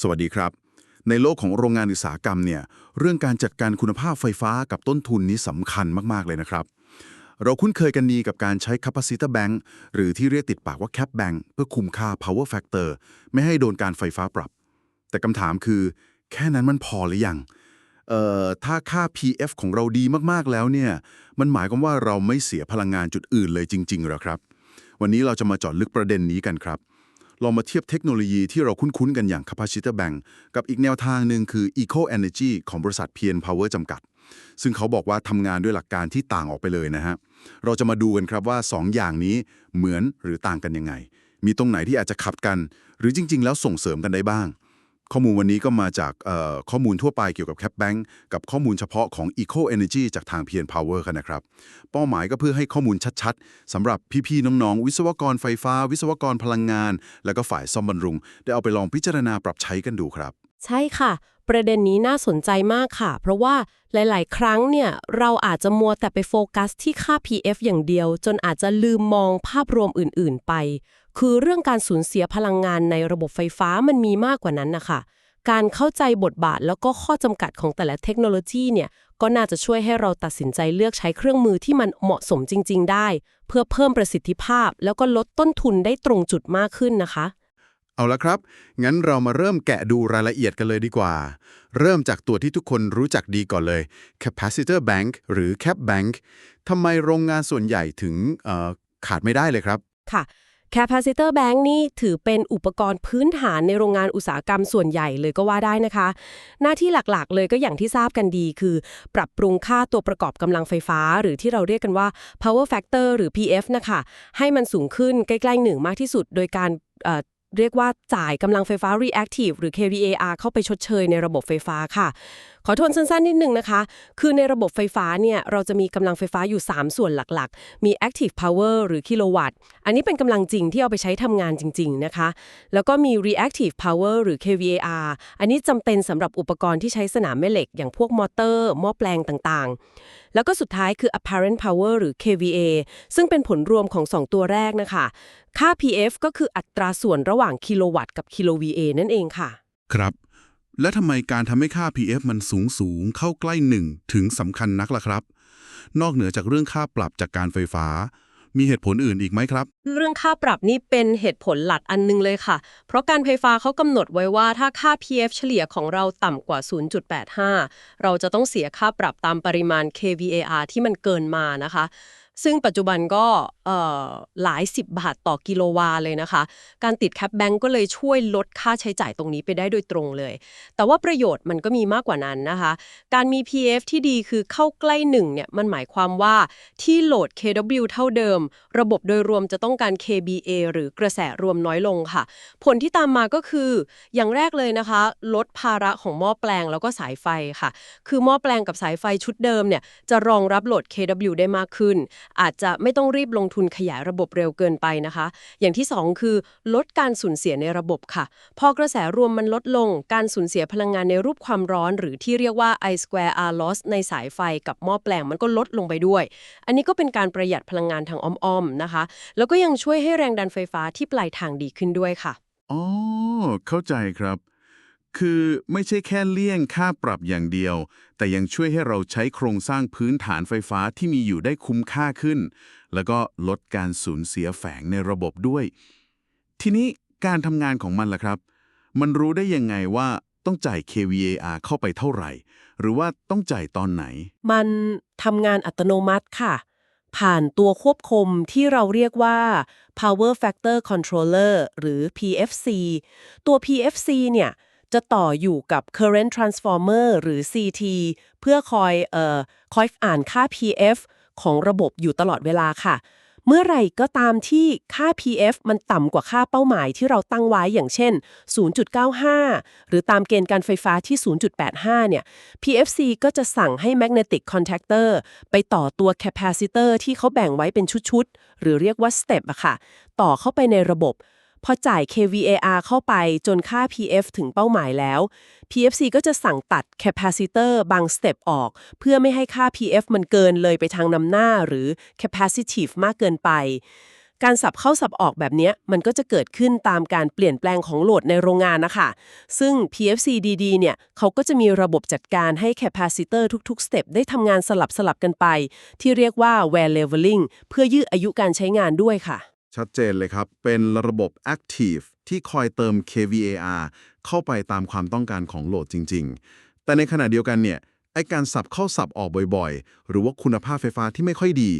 สวัสดีครับ ในโลกของโรงงานอุตสาหกรรมเนี่ยเรื่องการจัดการคุณภาพไฟฟ้ากับต้นทุนนี้สำคัญมากๆเลยนะครับ เราคุ้นเคยกันดีกับการใช้ capacitor bank หรือที่เรียกติดปากว่า cap bank เพื่อคุมค่า power factor ไม่ให้โดนการไฟฟ้าปรับ แต่คำถามคือ แค่นั้นมันพอหรือยังเอ่อถ้าค่า PF ของเราดีมากๆแล้วเนี่ย มันหมายความว่าเราไม่เสียพลังงานจุดอื่นเลยจริงๆหรอครับ วันนี้เราจะมาเจาะลึกประเด็นนี้กันครับ ลองมาเทียบเทคโนโลยีที่เราคุ้นๆกันอย่าง capacitor bank กับอีกแนวทางหนึ่งคือ eco energy ของบริษัท PN Power จำกัด ซึ่งเขาบอกว่าทำงานด้วยหลักการที่ต่างออกไปเลยนะฮะ เราจะมาดูกันครับว่า 2 อย่างนี้เหมือนหรือต่างกันยังไง มีตรงไหนที่อาจจะขัดกัน หรือจริง ๆ แล้วส่งเสริมกันได้บ้าง ข้อมูลวันนี้ก็มาจากข้อมูลทั่วไปเกี่ยวกับ Cap Bank กับข้อมูลเฉพาะของ Eco Energy จากทาง PN Power กันนะครับ เป้าหมายก็เพื่อให้ข้อมูลชัดๆสำหรับพี่ๆน้องๆ วิศวกรไฟฟ้า วิศวกรพลังงาน แล้วก็ฝ่ายซ่อมบำรุง ได้เอาไปลองพิจารณาปรับใช้กันดูครับ ใช่ค่ะ ประเด็นนี้น่าสนใจมากค่ะ เพราะว่าหลาย ๆ ครั้งเนี่ยเราอาจจะมัวแต่ไปโฟกัสที่ค่า PF อย่างเดียว จนอาจจะลืมมองภาพรวมอื่น ๆ ไป คือเรื่องการสูญเสียพลังงานในระบบไฟฟ้ามันมีมากกว่านั้นนะคะ การเข้าใจบทบาทแล้วก็ข้อจำกัดของแต่ละเทคโนโลยีเนี่ย ก็น่าจะช่วยให้เราตัดสินใจเลือกใช้เครื่องมือที่มันเหมาะสมจริง ๆ ได้ เพื่อเพิ่มประสิทธิภาพ แล้วก็ลดต้นทุนได้ตรงจุดมากขึ้นนะคะ เอาละครับ งั้นเรามาเริ่มแกะดูรายละเอียดกันเลยดีกว่า เริ่มจากตัวที่ทุกคนรู้จักดีก่อนเลย capacitor bank หรือ cap bank ทำไมโรงงานส่วนใหญ่ถึงเอ่อขาดไม่ได้เลยครับ ค่ะ capacitor bank นี่ถือเป็นอุปกรณ์พื้นฐานในโรงงานอุตสาหกรรมส่วนใหญ่เลยก็ว่าได้นะคะ หน้าที่หลักๆ เลยก็อย่างที่ทราบกันดีคือ ปรับปรุงค่าตัวประกอบกำลังไฟฟ้า หรือที่เราเรียกกันว่า power factor หรือ PF นะคะให้มันสูงขึ้นใกล้ๆหนึ่งมากที่สุด โดยการเอ่อเรียกว่าจ่ายกำลังไฟฟ้า reactive หรือ kVAR เข้าไปชดเชยในระบบไฟฟ้าค่ะขอทวนสั้นๆนิดนึงนะคะ คือในระบบไฟฟ้าเนี่ยเราจะมีกำลังไฟฟ้าอยู่ 3 ส่วนหลักๆ มี active power หรือกิโลวัตต์ อันนี้เป็นกำลังจริงที่เอาไปใช้ทำงานจริง ๆ นะคะ แล้วก็มี reactive power หรือ kVAR อันนี้จำเป็นสำหรับอุปกรณ์ที่ใช้สนามแม่เหล็ก อย่างพวกมอเตอร์หม้อแปลงต่างๆ แล้วก็สุดท้ายคือ apparent power หรือ kVA ซึ่งเป็นผลรวมของ 2 ตัวแรกนะคะ ค่า PF ก็คืออัตราส่วนระหว่างกิโลวัตต์กับกิโล VA นั่นเองค่ะ ครับ และทำไมการทำให้ค่า PF มันสูงสูงเข้าใกล้หนึ่งถึงสำคัญนักล่ะครับ นอกเหนือจากเรื่องค่าปรับจากการไฟฟ้า มีเหตุผลอื่นอีกไหมครับ เรื่องค่าปรับนี่เป็นเหตุผลหลักอันหนึงเลยค่ะ เพราะการไฟฟ้าเขากำหนดไว้ว่าถ้าค่า PF เฉลี่ยของเราต่ำกว่า 0.85 เราจะต้องเสียค่าปรับตามปริมาณ kVAR ที่มันเกินมานะคะ ซึ่งปัจจุบันก็หลาย10บาทต่อกิโลวาเลยนะคะ การติดแคปแบงก์ก็เลยช่วยลดค่าใช้จ่ายตรงนี้ไปได้โดยตรงเลย แต่ว่าประโยชน์มันก็มีมากกว่านั้นนะคะ การมี PF ที่ดีคือเข้าใกล้หนึ่งเนี่ยมันหมายความว่าที่โหลด kW เท่าเดิม ระบบโดยรวมจะต้องการ kBA หรือกระแสรวมน้อยลงค่ะ ผลที่ตามมาก็คือ อย่างแรกเลยนะคะ ลดภาระของหม้อแปลงแล้วก็สายไฟค่ะ คือหม้อแปลงกับสายไฟชุดเดิมเนี่ยจะรองรับโหลด kW ได้มากขึ้นอาจจะไม่ต้องรีบลงทุนขยายระบบเร็วเกินไปนะคะ อย่างที่สองคือ ลดการสูญเสียในระบบค่ะ พอกระแสรวมมันลดลง การสูญเสียพลังงานในรูปความร้อน หรือที่เรียกว่า I square R loss ในสายไฟกับหม้อแปลงมันก็ลดลงไปด้วย อันนี้ก็เป็นการประหยัดพลังงานทางอ้อมๆนะคะ แล้วก็ยังช่วยให้แรงดันไฟฟ้าที่ปลายทางดีขึ้นด้วยค่ะ อ๋อ เข้าใจครับ คือไม่ใช่แค่เลี่ยงค่าปรับอย่างเดียว แต่ยังช่วยให้เราใช้โครงสร้างพื้นฐานไฟฟ้าที่มีอยู่ได้คุ้มค่าขึ้น แล้วก็ลดการสูญเสียแฝงในระบบด้วย ทีนี้การทำงานของมันล่ะครับ มันรู้ได้ยังไงว่าต้องจ่าย kVAR เข้าไปเท่าไหร่ หรือว่าต้องจ่ายตอนไหน มันทำงานอัตโนมัติค่ะ ผ่านตัวควบคุมที่เราเรียกว่า power factor controller หรือ PFC ตัว PFC เนี่ย จะต่ออยู่กับ current transformer หรือ CT เพื่อคอยเอ่อคอยอ่านค่า PF ของระบบอยู่ตลอดเวลาค่ะ เมื่อไรก็ตามที่ค่า PF มันต่ำกว่าค่าเป้าหมายที่เราตั้งไว้อย่างเช่น 0.95 หรือตามเกณฑ์การไฟฟ้าที่ 0.85 เนี่ย PFC ก็จะสั่งให้ magnetic contactor ไปต่อตัว capacitor ที่เขาแบ่งไว้เป็นชุดๆ หรือเรียกว่า step อะค่ะ ต่อเข้าไปในระบบ พอจ่าย kVAR เข้าไปจนค่า PF ถึงเป้าหมายแล้ว PFC ก็จะสั่งตัด capacitor บาง step ออก เพื่อไม่ให้ค่า PF มันเกินเลยไปทางนำหน้าหรือ capacitive มากเกินไป การสับเข้าสับออกแบบนี้มันก็จะเกิดขึ้นตามการเปลี่ยนแปลงของโหลดในโรงงานนะคะ ซึ่ง PFCDD เนี่ยเขาก็จะมีระบบจัดการให้ capacitor ทุกๆสเต็ปได้ทำงานสลับสลับกันไป ที่เรียกว่า wear leveling เพื่อยืดอายุการใช้งานด้วยค่ะ ชัดเจนเลยครับ เป็นระบบ Active ที่คอยเติม kVAR เข้าไปตามความต้องการของโหลดจริง ๆ แต่ในขณะเดียวกันเนี่ยไอการสับเข้าสับออกบ่อยๆ หรือว่าคุณภาพไฟฟ้าที่ไม่ค่อยดี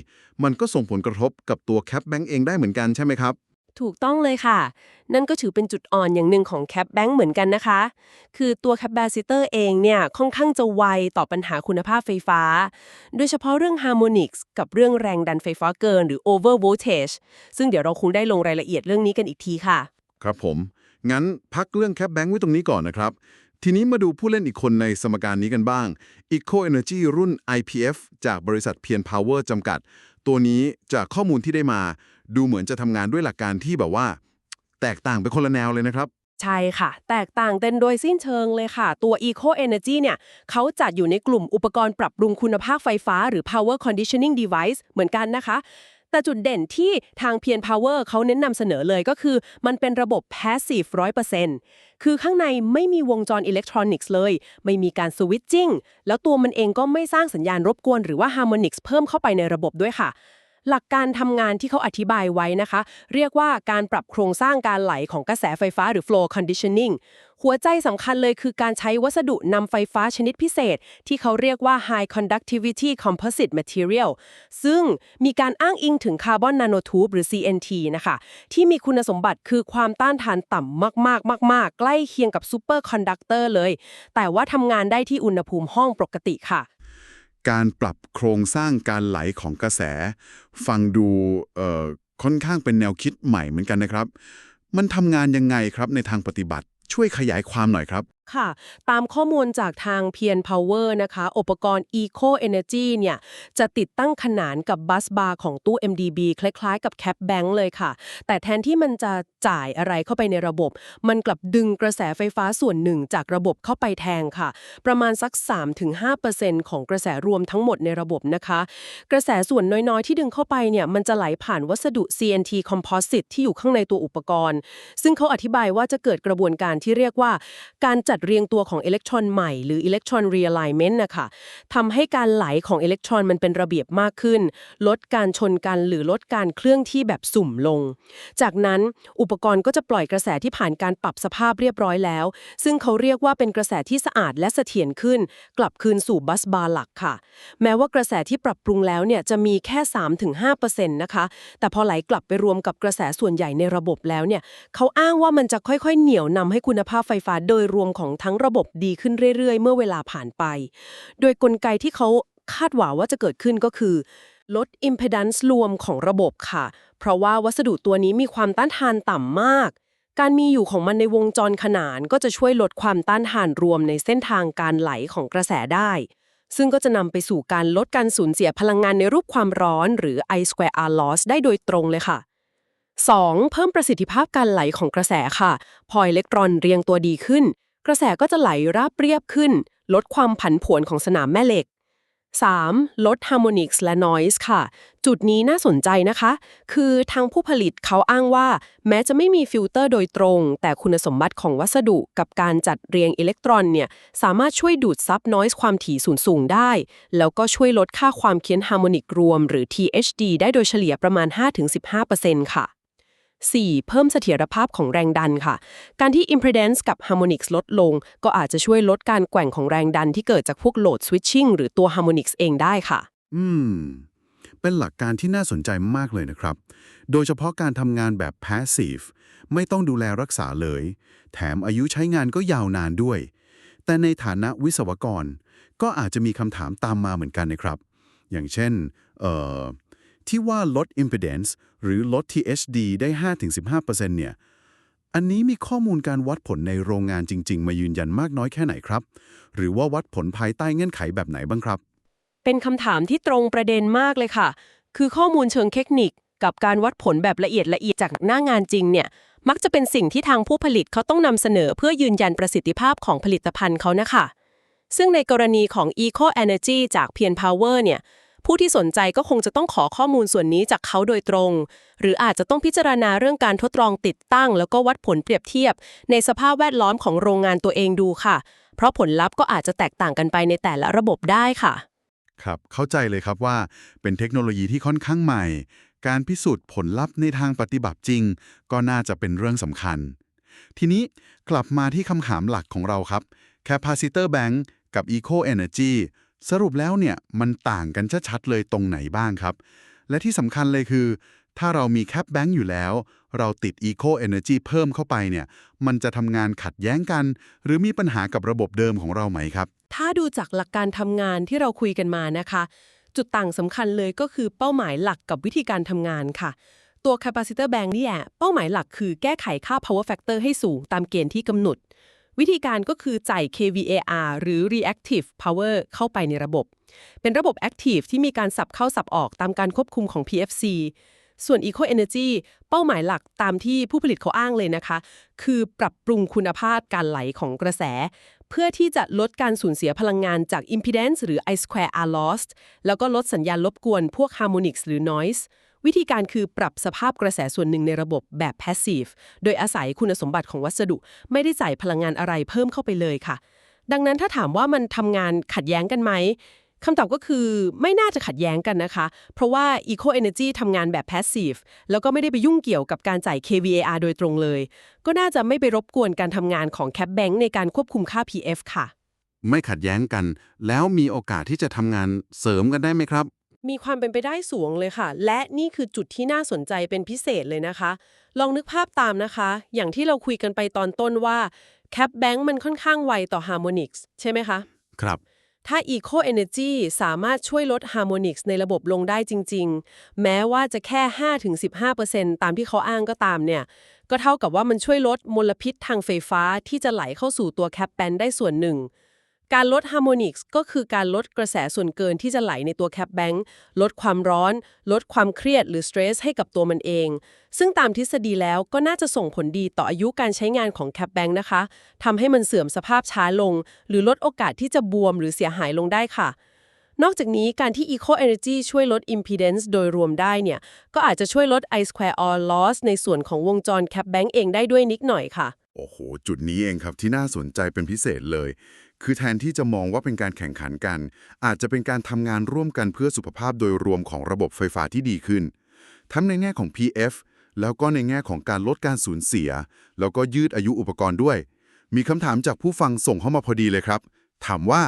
มันก็ส่งผลกระทบกับตัวแคปแบงก์เองได้เหมือนกันใช่ไหมครับ ถูกต้องเลยค่ะ นั่นก็ถือเป็นจุดอ่อนอย่างหนึ่งของแคปแบงค์เหมือนกันนะคะ คือตัวแคป a ซิเตอร์เองเนี่ย ค่อนข้างจะไวต่อปัญหาคุณภาพไฟฟ้า โดยเฉพาะเรื่องฮาร์โมนิกส์กับเรื่องแรงดันไฟฟ้าเกินหรือ over voltage ซึ่งเดี๋ยวเราคงได้ลงรายละเอียดเรื่องนี้กันอีกทีค่ะ ครับผม งั้นพักเรื่องแคปแบงค์ไว้ตรงนี้ก่อนนะครับ ทีนี้มาดูผู้เล่นอีกคนในสมการนี้กันบ้าง Eco Energy รุ่น IPF จากบริษัทเพียร Power จำกัด ตัวนี้จากข้อมูลที่ได้มา ดูเหมือนจะทำงานด้วยหลักการที่แบบว่า แตกต่างไปคนละแนวเลยนะครับ ใช่ค่ะ แตกต่างกันโดยสิ้นเชิงเลยค่ะ ตัว Eco Energy เนี่ยเขาจัดอยู่ในกลุ่มอุปกรณ์ปรับปรุงคุณภาพไฟฟ้า หรือ Power Conditioning Device เหมือนกันนะคะแต่จุดเด่นที่ทางเพียร Power เขาเน้นนำเสนอเลยก็คือ มันเป็นระบบ Passive 100%คือข้างในไม่มีวงจรอิเล็กทรอนิกส์เลย ไม่มีการสวิตจิ้งแล้วตัวมันเองก็ไม่สร้างสัญญาณรบกวนหรือว่าฮาร์โมนิกส์เพิ่มเข้าไปในระบบด้วยค่ะ หลักการทำงานที่เขาอธิบายไว้นะคะ เรียกว่าการปรับโครงสร้างการไหลของกระแสไฟฟ้าหรือ flow conditioning หัวใจสำคัญเลยคือการใช้วัสดุนำไฟฟ้าชนิดพิเศษ ที่เขาเรียกว่า high conductivity composite material ซึ่งมีการอ้างอิงถึงคาร์บอนนาโนทูบหรือ CNT นะคะ ที่มีคุณสมบัติคือความต้านทานต่ำมากๆ มาก ๆ ใกล้เคียงกับซูเปอร์คอนดักเตอร์เลย แต่ว่าทำงานได้ที่อุณหภูมิห้องปกติค่ะ การปรับโครงสร้างการไหลของกระแส ฟังดูเอ่อค่อนข้างเป็นแนวคิดใหม่เหมือนกันนะครับ มันทำงานยังไงครับในทางปฏิบัติช่วยขยายความหน่อยครับค่ะ ตามข้อมูลจากทางเพียร Power นะคะ อุปกรณ์ Eco Energy เนี่ย จะติดตั้งขนานกับบัสบาร์ของตู้ MDB คล้ายๆ กับ Cap Bank เลยค่ะ แต่แทนที่มันจะจ่ายอะไรเข้าไปในระบบ มันกลับดึงกระแสไฟฟ้าส่วนหนึ่งจากระบบเข้าไปแทนค่ะ ประมาณสัก 3-5%ของกระแสรวมทั้งหมดในระบบนะคะ กระแสส่วนน้อยๆ ที่ดึงเข้าไปเนี่ย มันจะไหลผ่านวัสดุ CNT Composite ที่อยู่ข้างในตัวอุปกรณ์ ซึ่งเขาอธิบายว่าจะเกิดกระบวนการที่เรียกว่าการจัดเรียงตัวของอิเล็กตรอนใหม่หรือ Electron Realignment นะคะทำให้การไหลของอิเล็กตรอนมันเป็นระเบียบมากขึ้น ลดการชนกันหรือลดการเคลื่อนที่แบบสุ่มลง จากนั้นอุปกรณ์ก็จะปล่อยกระแสที่ผ่านการปรับสภาพเรียบร้อยแล้ว ซึ่งเขาเรียกว่าเป็นกระแสที่สะอาดและเสถียรขึ้น กลับคืนสู่บัสบาร์หลักค่ะ แม้ว่ากระแสที่ปรับปรุงแล้วเนี่ยจะมีแค่ 3-5%นะคะ แต่พอไหลกลับไปรวมกับกระแสส่วนใหญ่ในระบบแล้วเนี่ยเขาอ้างว่ามันจะค่อยๆ เหนี่ยวนำให้คุณภาพไฟฟ้าโดยรวมของของทั้งระบบดีขึ้นเรื่อยๆ เมื่อเวลาผ่านไป โดยกลไกที่เขาคาดหวังว่าจะเกิดขึ้นก็คือ ลด impedance รวมของระบบค่ะ เพราะว่าวัสดุตัวนี้มีความต้านทานต่ำมาก การมีอยู่ของมันในวงจรขนานก็จะช่วยลดความต้านทานรวมในเส้นทางการไหลของกระแสได้ ซึ่งก็จะนำไปสู่การลดการสูญเสียพลังงานในรูปความร้อน หรือ I square R loss ได้โดยตรงเลยค่ะ 2. เพิ่มประสิทธิภาพการไหลของกระแสค่ะ พออิเล็กตรอนเรียงตัวดีขึ้น กระแสก็จะไหลราบเรียบขึ้น ลดความผันผวนของสนามแม่เหล็ก 3. ลด harmonics และ noise ค่ะ จุดนี้น่าสนใจนะคะ คือทางผู้ผลิตเขาอ้างว่า แม้จะไม่มีฟิลเตอร์โดยตรง แต่คุณสมบัติของวัสดุกับการจัดเรียงอิเล็กตรอนเนี่ย สามารถช่วยดูดซับ noise ความถี่สูงสูงได้ แล้วก็ช่วยลดค่าความเคี้ยนฮาร์โมนิกรวม หรือ THD ได้โดยเฉลี่ยประมาณ 5-15%ค่ะ 4. เพิ่มเสถียรภาพของแรงดันค่ะ การที่ impedance กับ harmonics ลดลง ก็อาจจะช่วยลดการแกว่งของแรงดันที่เกิดจากพวก load switching หรือตัว harmonics เองได้ค่ะ อืม เป็นหลักการที่น่าสนใจมากเลยนะครับ โดยเฉพาะการทำงานแบบ passive ไม่ต้องดูแลรักษาเลย แถมอายุใช้งานก็ยาวนานด้วย แต่ในฐานะวิศวกร ก็อาจจะมีคำถามตามมาเหมือนกันนะครับ อย่างเช่น เอ่อ ที่ว่าลด impedance หรือลด THD ได้ 5-15%เนี่ย อันนี้มีข้อมูลการวัดผลในโรงงานจริง ๆ มายืนยันมากน้อยแค่ไหนครับ หรือว่าวัดผลภายใต้เงื่อนไขแบบไหนบ้างครับ เป็นคำถามที่ตรงประเด็นมากเลยค่ะ คือข้อมูลเชิงเทคนิคกับการวัดผลแบบละเอียดละเอียดจากหน้างานจริงเนี่ย มักจะเป็นสิ่งที่ทางผู้ผลิตเขาต้องนำเสนอเพื่อยืนยันประสิทธิภาพของผลิตภัณฑ์เขานะคะ ซึ่งในกรณีของ Eco Energy จากเพียร Power เนี่ย ผู้ที่สนใจก็คงจะต้องขอข้อมูลส่วนนี้จากเขาโดยตรง หรืออาจจะต้องพิจารณาเรื่องการทดลองติดตั้ง แล้วก็วัดผลเปรียบเทียบ ในสภาพแวดล้อมของโรงงานตัวเองดูค่ะ เพราะผลลัพธ์ก็อาจจะแตกต่างกันไปในแต่ละระบบได้ค่ะ ครับ เข้าใจเลยครับว่าเป็นเทคโนโลยีที่ค่อนข้างใหม่ การพิสูจน์ผลลัพธ์ในทางปฏิบัติจริง ก็น่าจะเป็นเรื่องสำคัญ ทีนี้กลับมาที่คำถามหลักของเราครับ capacitor bank กับ eco energy สรุปแล้วเนี่ยมันต่างกันชัดๆเลยตรงไหนบ้างครับ และที่สำคัญเลยคือ ถ้าเรามี cap bank อยู่แล้ว เราติด eco energy เพิ่มเข้าไปเนี่ยมันจะทำงานขัดแย้งกัน หรือมีปัญหากับระบบเดิมของเราไหมครับ ถ้าดูจากหลักการทำงานที่เราคุยกันมานะคะ จุดต่างสำคัญเลยก็คือเป้าหมายหลักกับวิธีการทำงานค่ะ ตัว capacitor bank นี่แหละเป้าหมายหลักคือแก้ไขค่า power factor ให้สูงตามเกณฑ์ที่กำหนด วิธีการก็คือจ่าย kVAR หรือ reactive power เข้าไปในระบบ เป็นระบบ active ที่มีการสับเข้าสับออกตามการควบคุมของ PFC ส่วน Eco Energy เป้าหมายหลักตามที่ผู้ผลิตเขาอ้างเลยนะคะ คือปรับปรุงคุณภาพการไหลของกระแส เพื่อที่จะลดการสูญเสียพลังงานจาก impedance หรือ I square R lost แล้วก็ลดสัญญาณรบกวนพวก harmonics หรือ noise วิธีการคือปรับสภาพกระแสส่วนหนึ่งในระบบแบบ passive โดยอาศัยคุณสมบัติของวัสดุ ไม่ได้จ่พลังงานอะไรเพิ่มเข้าไปเลยค่ะ ดังนั้นถ้าถามว่ามันทำงานขัดแย้งกันไหมคำตอบก็คือไม่น่าจะขัดแย้งกันนะคะ เพราะว่า Eco Energy ทำงานแบบ passive แล้วก็ไม่ได้ไปยุ่งเกี่ยวกับการจ่าย kVAR โดยตรงเลย ก็น่าจะไม่ไปรบกวนการทำงานของ Cap Bank ในการควบคุมค่า PF ค่ะ ไม่ขัดแย้งกัน แล้วมีโอกาสที่จะทำงานเสริมกันได้ไหมครับ มีความเป็นไปได้สูงเลยค่ะ และนี่คือจุดที่น่าสนใจเป็นพิเศษเลยนะคะ ลองนึกภาพตามนะคะ อย่างที่เราคุยกันไปตอนต้นว่า Cap Bank มันค่อนข้างไวต่อ Harmonics ใช่ไหมคะ ครับ ถ้า Eco Energy สามารถช่วยลด Harmonics ในระบบลงได้จริง ๆ แม้ว่าจะแค่ 5-15%ตามที่เขาอ้างก็ตามเนี่ย ก็เท่ากับว่ามันช่วยลดมลพิษทางไฟฟ้าที่จะไหลเข้าสู่ตัว Cap Band ได้ส่วนหนึ่ง การลด Harmonics ก็คือการลดกระแสส่วนเกินที่จะไหลในตัว Cap Bank ลดความร้อน ลดความเครียดหรือ stress ให้กับตัวมันเอง ซึ่งตามทฤษฎีแล้วก็น่าจะส่งผลดีต่ออายุการใช้งานของ Cap Bank นะคะทำให้มันเสื่อมสภาพช้าลง หรือลดโอกาสที่จะบวมหรือเสียหายลงได้ค่ะ นอกจากนี้การที่ Eco Energy ช่วยลด impedance โดยรวมได้เนี่ยก็อาจจะช่วยลด I square R loss ในส่วนของวงจร Cap Bank เองได้ด้วยนิดหน่อยค่ะโอ้โห จุดนี้เองครับที่น่าสนใจเป็นพิเศษเลย คือแทนที่จะมองว่าเป็นการแข่งขันกัน อาจจะเป็นการทำงานร่วมกันเพื่อสุขภาพโดยรวมของระบบไฟฟ้าที่ดีขึ้น ทั้งในแง่ของ PF แล้วก็ในแง่ของการลดการสูญเสีย แล้วก็ยืดอายุอุปกรณ์ด้วย มีคำถามจากผู้ฟังส่งเข้ามาพอดีเลยครับ ถามว่า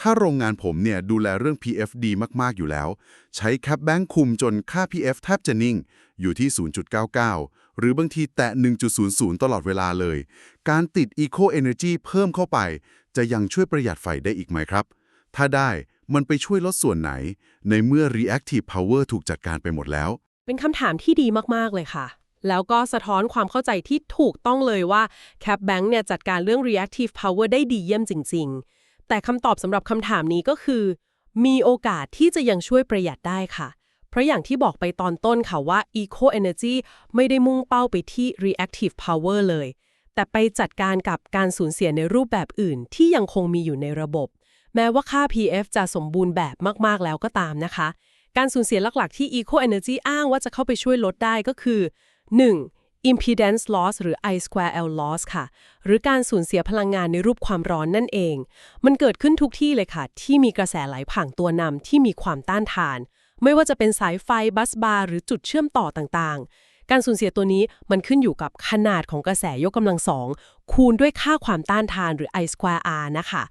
ถ้าโรงงานผมเนี่ยดูแลเรื่อง PF ดีมาก ๆ อยู่แล้ว ใช้แคปแบงค์คุมจนค่า PF แทบจะนิ่ง อยู่ที่ 0.99 หรือบางทีแตะ 1.00 ตลอดเวลาเลย การติด Eco Energy เพิ่มเข้าไป จะยังช่วยประหยัดไฟได้อีกไหมครับ ถ้าได้มันไปช่วยลดส่วนไหน ในเมื่อ Reactive Power ถูกจัดการไปหมดแล้ว เป็นคำถามที่ดีมาก ๆ เลยค่ะ แล้วก็สะท้อนความเข้าใจที่ถูกต้องเลยว่า Cap Bank เนี่ยจัดการเรื่อง reactive power ได้ดีเยี่ยมจริง ๆ แต่คำตอบสำหรับคำถามนี้ก็คือ มีโอกาสที่จะยังช่วยประหยัดได้ค่ะ เพราะอย่างที่บอกไปตอนต้นค่ะว่า Eco Energy ไม่ได้มุ่งเป้าไปที่ reactive power เลย แต่ไปจัดการกับการสูญเสียในรูปแบบอื่นที่ยังคงมีอยู่ในระบบ แม้ว่าค่า PF จะสมบูรณ์แบบมากๆแล้วก็ตามนะคะ การสูญเสียหลัก ๆ ที่ Eco Energy อ้างว่าจะเข้าไปช่วยลดได้ก็คือ 1. impedance loss หรือ I square L loss ค่ะ หรือการสูญเสียพลังงานในรูปความร้อนนั่นเอง มันเกิดขึ้นทุกที่เลยค่ะ ที่มีกระแสไหลผ่านตัวนำที่มีความต้านทาน ไม่ว่าจะเป็นสายไฟบัสบาร์หรือจุดเชื่อมต่อต่างๆ การสูญเสียตัวนี้มันขึ้นอยู่กับขนาดของกระแสยกกำลังสองคูณด้วยค่าความต้านทานหรือ I square R นะคะ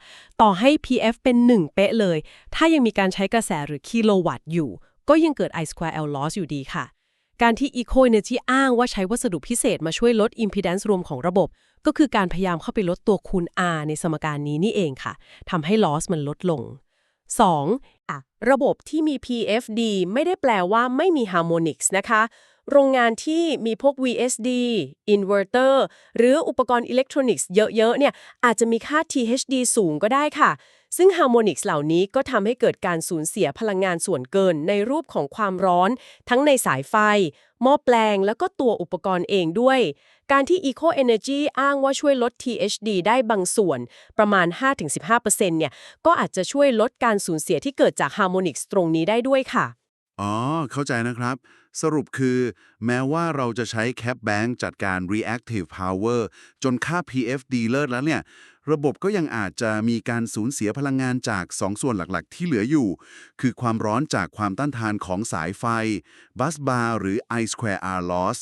ต่อให้ PF เป็น 1 เป๊ะเลย ถ้ายังมีการใช้กระแสหรือกิโลวัตต์อยู่ ก็ยังเกิด I square L loss อยู่ดีค่ะ การที่ Eco Energy อ้างว่าใช้วัสดุพิเศษมาช่วยลด impedance รวมของระบบ ก็คือการพยายามเข้าไปลดตัวคูณ R ในสมการนี้นี่เองค่ะทำให้ loss มันลดลง 2. อะระบบที่มี PFD ไม่ได้แปลว่าไม่มี harmonics นะคะ โรงงานที่มีพวก VSD inverter หรืออุปกรณ์อิเล็กทรอนิกส์เยอะๆเนี่ยอาจจะมีค่า THD สูงก็ได้ค่ะ ซึ่งฮาร์โมนิกส์เหล่านี้ก็ทำให้เกิดการสูญเสียพลังงานส่วนเกินในรูปของความร้อน ทั้งในสายไฟ หม้อแปลง แล้วก็ตัวอุปกรณ์เองด้วย การที่ Eco Energy อ้างว่าช่วยลด THD ได้บางส่วนประมาณ 5-15%เนี่ยก็อาจจะช่วยลดการสูญเสียที่เกิดจากฮาร์โมนิกส์ตรงนี้ได้ด้วยค่ะ อ๋อ เข้าใจนะครับ สรุปคือแม้ว่าเราจะใช้ Cap Bank จัดการ Reactive Power จนค่า PF ดีเลิศแล้วเนี่ย ระบบก็ยังอาจจะมีการสูญเสียพลังงานจาก 2 ส่วนหลักๆ ที่เหลืออยู่ คือความร้อนจากความต้านทานของสายไฟ Bus Bar หรือ I Square R Loss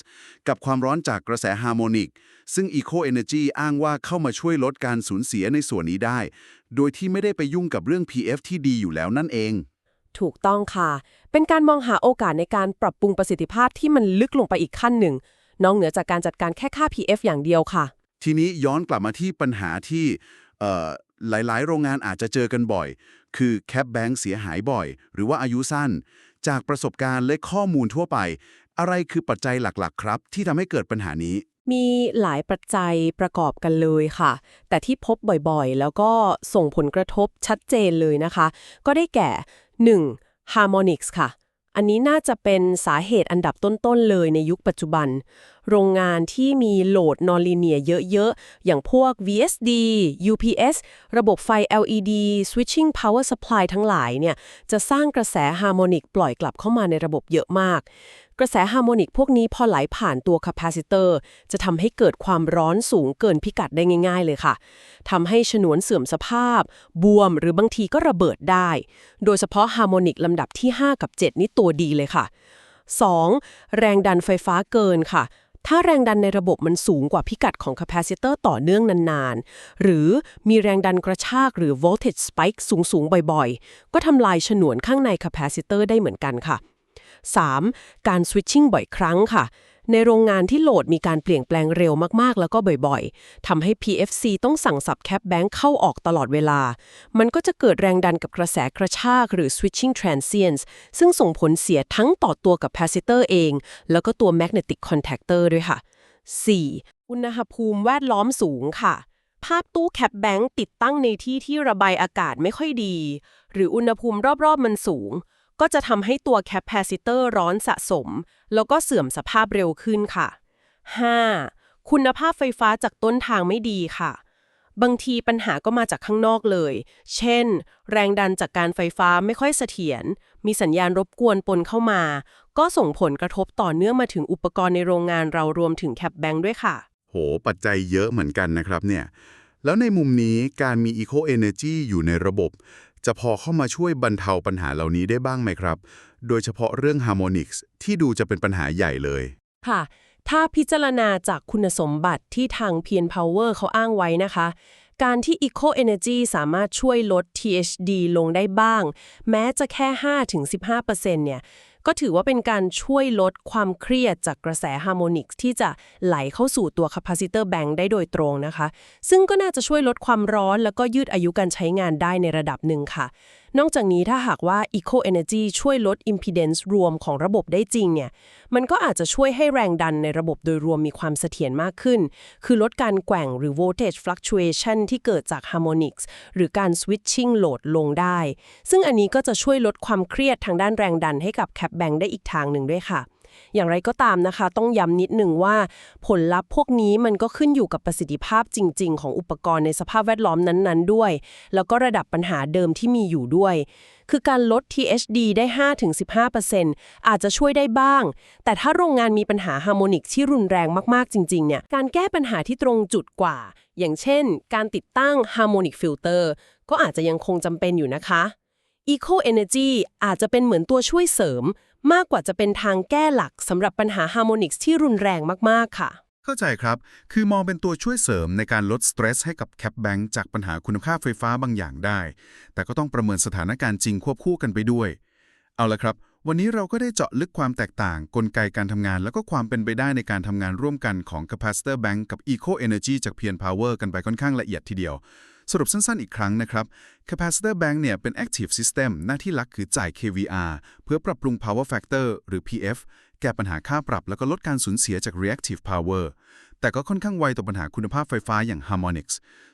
กับความร้อนจากกระแสฮาร์โมนิก ซึ่ง Eco Energy อ้างว่าเข้ามาช่วยลดการสูญเสียในส่วนนี้ได้ โดยที่ไม่ได้ไปยุ่งกับเรื่อง PF ที่ดีอยู่แล้วนั่นเอง ถูกต้องค่ะ เป็นการมองหาโอกาสในการปรับปรุงประสิทธิภาพที่มันลึกลงไปอีกขั้นหนึ่ง นอกเหนือจากการจัดการแค่ค่า PF อย่างเดียวค่ะ ทีนี้ย้อนกลับมาที่ปัญหาที่เอ่อหลาย ๆ โรงงานอาจจะเจอกันบ่อย คือแคปแบงค์เสียหายบ่อย หรือว่าอายุสั้น จากประสบการณ์และข้อมูลทั่วไป อะไรคือปัจจัยหลัก ๆ ครับ ที่ทำให้เกิดปัญหานี้ มีหลายปัจจัยประกอบกันเลยค่ะ แต่ที่พบบ่อย ๆ แล้วก็ส่งผลกระทบชัดเจนเลยนะคะ ก็ได้แก่ 1. Harmonix ค่ะ อันนี้น่าจะเป็นสาเหตุอันดับต้น ๆ เลยในยุคปัจจุบัน โรงงานที่มีโหลดนอนลีเนียเยอะ ๆ อย่างพวก VSD UPS ระบบไฟ LED switching power supply ทั้งหลายเนี่ย จะสร้างกระแสฮาร์โมนิกปล่อยกลับเข้ามาในระบบเยอะมาก กระแสฮาร์โมนิกพวกนี้พอไหลผ่านตัวคาปาซิเตอร์จะทำให้เกิดความร้อนสูงเกินพิกัดได้ง่าย ๆ เลยค่ะทำให้ฉนวนเสื่อมสภาพ บวมหรือบางทีก็ระเบิดได้ โดยเฉพาะฮาร์โมนิกลำดับที่ 5 กับ 7 นี่ตัวดีเลยค่ะ 2. แรงดันไฟฟ้าเกินค่ะถ้าแรงดันในระบบมันสูงกว่าพิกัดของคาปาซิเตอร์ต่อเนื่องนานๆ หรือมีแรงดันกระชากหรือ voltage spike สูงๆ บ่อยๆ ก็ทำลายฉนวนข้างในคาปาซิเตอร์ได้เหมือนกันค่ะ 3. การ switching บ่อยครั้งค่ะ ในโรงงานที่โหลดมีการเปลี่ยนแปลงเร็วมากๆ แล้วก็บ่อยๆทำให้ PFC ต้องสั่งสับแคปแบงค์เข้าออกตลอดเวลา มันก็จะเกิดแรงดันกับกระแสกระชากหรือ switching transients ซึ่งส่งผลเสียทั้งต่อตัวกับ capacitor เอง แล้วก็ตัว magnetic contactor ด้วยค่ะ 4. อุณหภูมิแวดล้อมสูงค่ะภาพตู้แคปแบงค์ติดตั้งในที่ที่ระบายอากาศไม่ค่อยดี หรืออุณหภูมิรอบๆมันสูง ก็จะทำให้ตัวแคปซิเตอร์ร้อนสะสม แล้วก็เสื่อมสภาพเร็วขึ้นค่ะ 5. คุณภาพไฟฟ้าจากต้นทางไม่ดีค่ะ บางทีปัญหาก็มาจากข้างนอกเลย เช่น แรงดันจากการไฟฟ้าไม่ค่อยเสถียร มีสัญญาณรบกวนปนเข้ามา ก็ส่งผลกระทบต่อเนื่องมาถึงอุปกรณ์ในโรงงานเรารวมถึงแคปแบงด้วยค่ะ โห ปัจจัยเยอะเหมือนกันนะครับเนี่ย แล้วในมุมนี้การมี Eco Energy อยู่ในระบบ จะพอเข้ามาช่วยบรรเทาปัญหาเหล่านี้ได้บ้างไหมครับ โดยเฉพาะเรื่องฮาร์โมนิกส์ที่ดูจะเป็นปัญหาใหญ่เลย ค่ะ ถ้าพิจารณาจากคุณสมบัติที่ทาง PN Power เขาอ้างไว้นะคะ การที่ Eco Energy สามารถช่วยลด THD ลงได้บ้าง แม้จะแค่ 5-15%เนี่ย ก็ถือว่าเป็นการช่วยลดความเครียดจากกระแสฮาร์โมนิกที่จะไหลเข้าสู่ตัวคาปาซิเตอร์แบงค์ได้โดยตรงนะคะ ซึ่งก็น่าจะช่วยลดความร้อนแล้วก็ยืดอายุการใช้งานได้ในระดับหนึ่งค่ะ นอกจากนี้ถ้าหากว่า Eco Energy ช่วยลด impedance รวมของระบบได้จริงเนี่ย มันก็อาจจะช่วยให้แรงดันในระบบโดยรวมมีความเสถียรมากขึ้น คือลดการแกว่งหรือ voltage fluctuation ที่เกิดจาก harmonics หรือการ switching load ลงได้ ซึ่งอันนี้ก็จะช่วยลดความเครียดทางด้านแรงดันให้กับแคปแบงได้อีกทางหนึ่งด้วยค่ะ อย่างไรก็ตามนะคะ ต้องย้ำนิดหนึ่งว่าผลลัพธ์พวกนี้มันก็ขึ้นอยู่กับประสิทธิภาพจริง ๆ ของอุปกรณ์ในสภาพแวดล้อมนั้นๆ ด้วย แล้วก็ระดับปัญหาเดิมที่มีอยู่ด้วย คือการลด THD ได้ 5-15%อาจจะช่วยได้บ้าง แต่ถ้าโรงงานมีปัญหาฮาร์โมนิกที่รุนแรงมากๆจริงๆเนี่ยการแก้ปัญหาที่ตรงจุดกว่า อย่างเช่น การติดตั้งฮาร์โมนิกฟิลเตอร์ก็อาจจะยังคงจำเป็นอยู่นะคะ Eco Energy อาจจะเป็นเหมือนตัวช่วยเสริม มากกว่าจะเป็นทางแก้หลักสำหรับปัญหาฮาร์โมนิกส์ที่รุนแรงมากๆค่ะ เข้าใจครับ คือมองเป็นตัวช่วยเสริมในการลดสเตรสให้กับแคปแบงค์จากปัญหาคุณภาพไฟฟ้าบางอย่างได้ แต่ก็ต้องประเมินสถานการณ์จริงควบคู่กันไปด้วย เอาละครับวันนี้เราก็ได้เจาะลึกความแตกต่าง กลไกการทำงาน แล้วก็ความเป็นไปได้ในการทำงานร่วมกันของ Capacitor Bank กับ Eco Energy จาก PN Power กันไปค่อนข้างละเอียดทีเดียว สรุปสั้นๆอีกครั้งนะครับ Capacitor Bank เนี่ยเป็น Active System หน้าที่หลักคือจ่าย kVR เพื่อปรับปรุง Power Factor หรือ PF แก้ปัญหาค่าปรับแล้วก็ลดการสูญเสียจาก Reactive Power แต่แต่ก็ค่อนข้างไวต่อปัญหาคุณภาพไฟฟ้าอย่าง Harmonix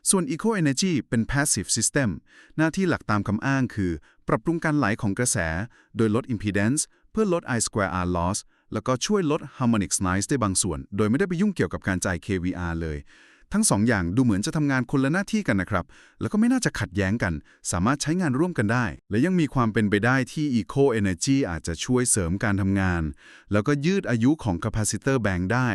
ส่วน Eco Energy เป็น Passive System หน้าที่หลักตามคำอ้างคือ ปรับปรุงการไหลของกระแส โดยลด Impedance เพื่อลด I2R loss แล้วก็ช่วยลด Harmonics noise ได้บางส่วน โดยไม่ได้ไปยุ่งเกี่ยวกับการจ่าย KVR เลย ทั้งสองอย่างดูเหมือนจะทำงานคนละหน้าที่กันนะครับ แล้วก็ไม่น่าจะขัดแย้งกัน สามารถใช้งานร่วมกันได้ และยังมีความเป็นไปได้ที่ Eco Energy อาจจะช่วยเสริมการทำงาน แล้วก็ยืดอายุของ capacitor bank ได้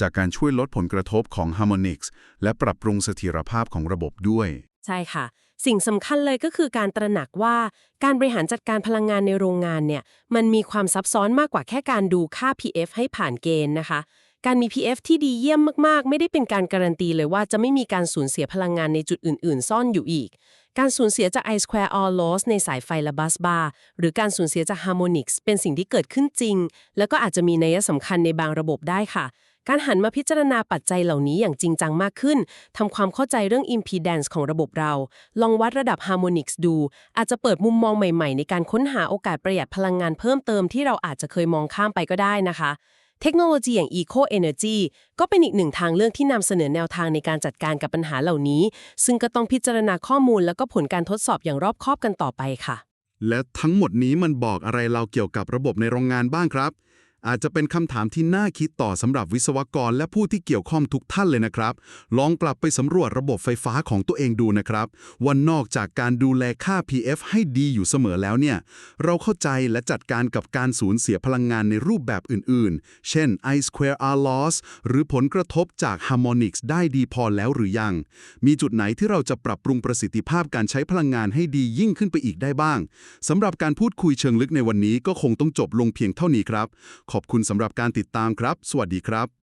จากการช่วยลดผลกระทบของ Harmonics และปรับปรุงเสถียรภาพของระบบด้วย ใช่ค่ะ สิ่งสำคัญเลยก็คือการตระหนักว่าการบริหารจัดการพลังงานในโรงงานเนี่ยมันมีความซับซ้อนมากกว่าแค่การดูค่า PF ให้ผ่านเกณฑ์นะคะ การมี PF ที่ดีเยี่ยมมาก ๆ ไม่ได้เป็นการการันตีเลยว่าจะไม่มีการสูญเสียพลังงานในจุดอื่น ๆ ซ่อนอยู่อีก การสูญเสียจาก I square R loss ในสายไฟและบัสบาร์หรือการสูญเสียจาก Harmonics เป็นสิ่งที่เกิดขึ้นจริง แล้วก็อาจจะมีนัยสำคัญในบางระบบได้ค่ะ การหันมาพิจารณาปัจจัยเหล่านี้อย่างจริงจังมากขึ้นทำความเข้าใจเรื่อง impedance ของระบบเรา ลองวัดระดับ harmonics ดู อาจจะเปิดมุมมองใหม่ ๆ ในการค้นหาโอกาสประหยัดพลังงานเพิ่มเติมที่เราอาจจะเคยมองข้ามไปก็ได้นะคะ เทคโนโลยีอย่าง eco energy ก็เป็นอีกหนึ่งทางเลือกที่นำเสนอแนวทางในการจัดการกับปัญหาเหล่านี้ ซึ่งก็ต้องพิจารณาข้อมูลแล้วก็ผลการทดสอบอย่างรอบคอบกันต่อไปค่ะ และทั้งหมดนี้มันบอกอะไรเราเกี่ยวกับระบบในโรงงานบ้างครับ อาจจะเป็นคำถามที่น่าคิดต่อสำหรับวิศวกรและผู้ที่เกี่ยวข้องทุกท่านเลยนะครับ ลองกลับไปสำรวจระบบไฟฟ้าของตัวเองดูนะครับว่านอกจากการดูแลค่า PF ให้ดีอยู่เสมอแล้วเนี่ย เราเข้าใจและจัดการกับการสูญเสียพลังงานในรูปแบบอื่นๆ เช่น I square R loss หรือผลกระทบจาก Harmonics ได้ดีพอแล้วหรือยัง มีจุดไหนที่เราจะปรับปรุงประสิทธิภาพการใช้พลังงานให้ดียิ่งขึ้นไปอีกได้บ้างสำหรับการพูดคุยเชิงลึกในวันนี้ก็คงต้องจบลงเพียงเท่านี้ครับขอบคุณสำหรับการติดตามครับ สวัสดีครับ